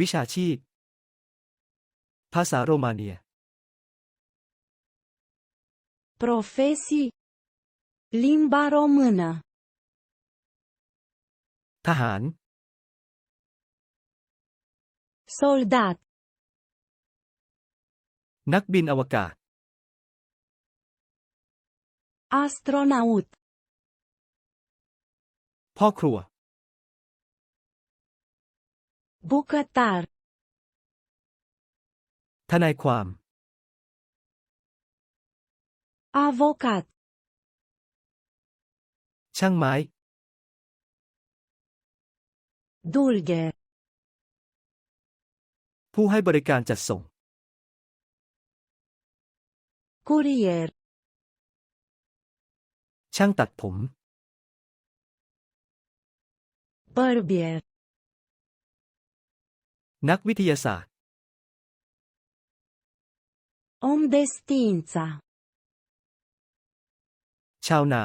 วิชาชีพ ภาษาโรมาเนีย Profesii. Limba română. ทหาร Soldat. นักบินอวกาศ Astronaut. พ่อครัว Bucătar. ทนายความ Avocat. ช่างไม้ Dulghe. ผู้ให้บริการจัดส่ง Curier. ช่างตัดผม Barbier. นักวิทยาศาสตร์ Om de știință. ชาวนา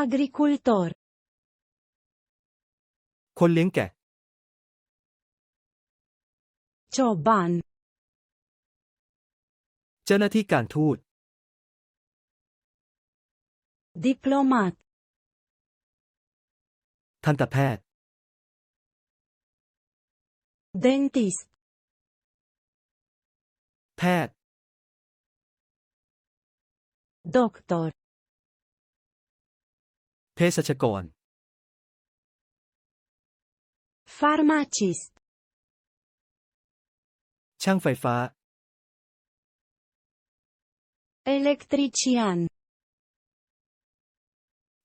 Agricultor. คนเลี้ยงแกะ Cioban. เจ้าหน้าที่การทูต Diplomat. ทันตแพทย์ Dentist. แพทย์ Doctor. เภสัชกร Farmacist. ช่างไฟฟ้า Electrician.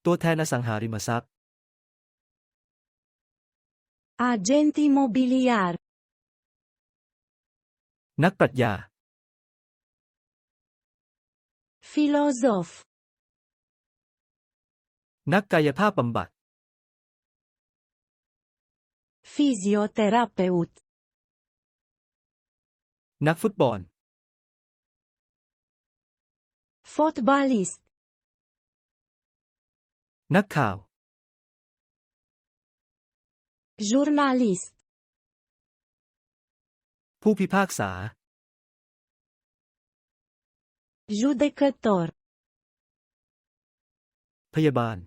ตัวแทนอสังหาริมทรัพย์ Agent imobiliar. นักปรัชญา Filozof. นักกายภาพบำบัด Fizioterapeut. นักฟุตบอล Fotbalist. นักข่าว Jurnalist. ผู้พิพากษา Judecător. พยาบาล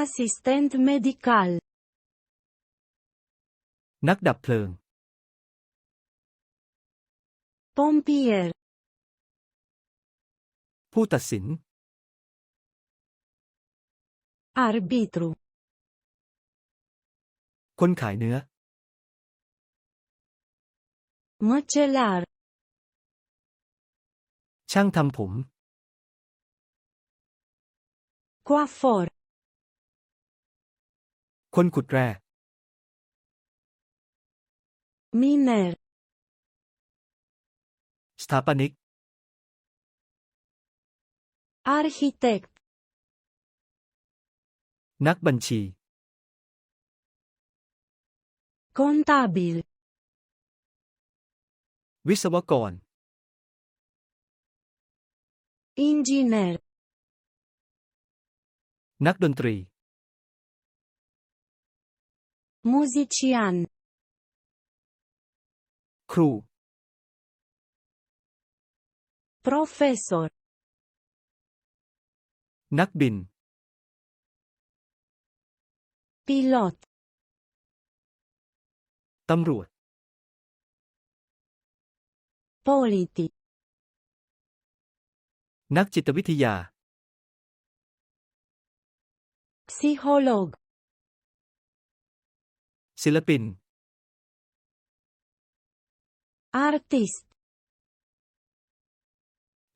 Asistent medical. นักดับเพลิง Pompier. ผู้ตัดสิน Arbitru. คนขายเนื้อ Măcelar. ช่างทำผม Coafor. คนขุดแร่ Miner. สถาปนิก Arhitect. นักบัญชี Contabil. วิศวกร Inginer. นักดนตรี Muzician. ครู Profesor. นักบิน Pilot. ตำรวจ Politic. นักจิตวิทยา Psiholog. ศิลปิน Artist.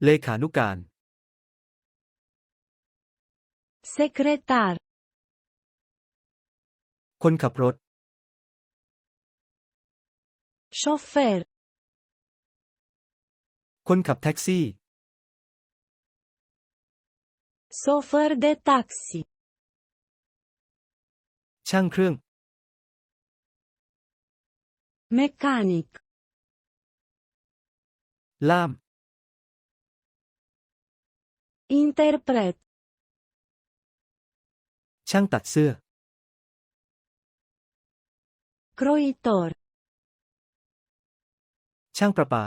เลขานุการ Secretar. คนขับรถ Șofer. คนขับแท็กซี่ Șofer de taxi. ช่างเครื่อง Mecanic. ล่าม Interpret. ช่างตัดเสื้อ croitor, ช่างประปา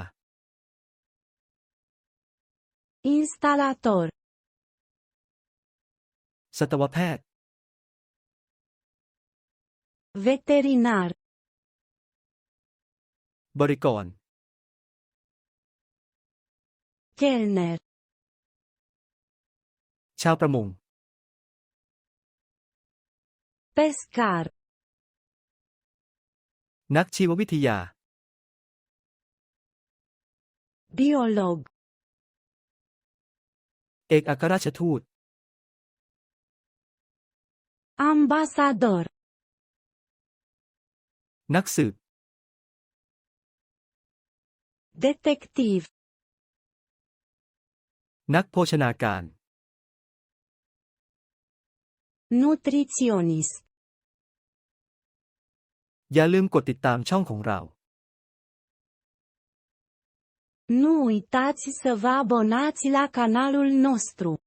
instalator, สัตวแพทย์ veterinar, บริกร kellner, ชาวประมง pescar, นักชีววิทยา biolog, เอกอัครราชทูต ambasador, นักสืบ detectiv, นักโภชนาการ nutriționist. อย่าลืมกดติดตามช่องของเรา Nu uitați să vă abonați la canalul nostru.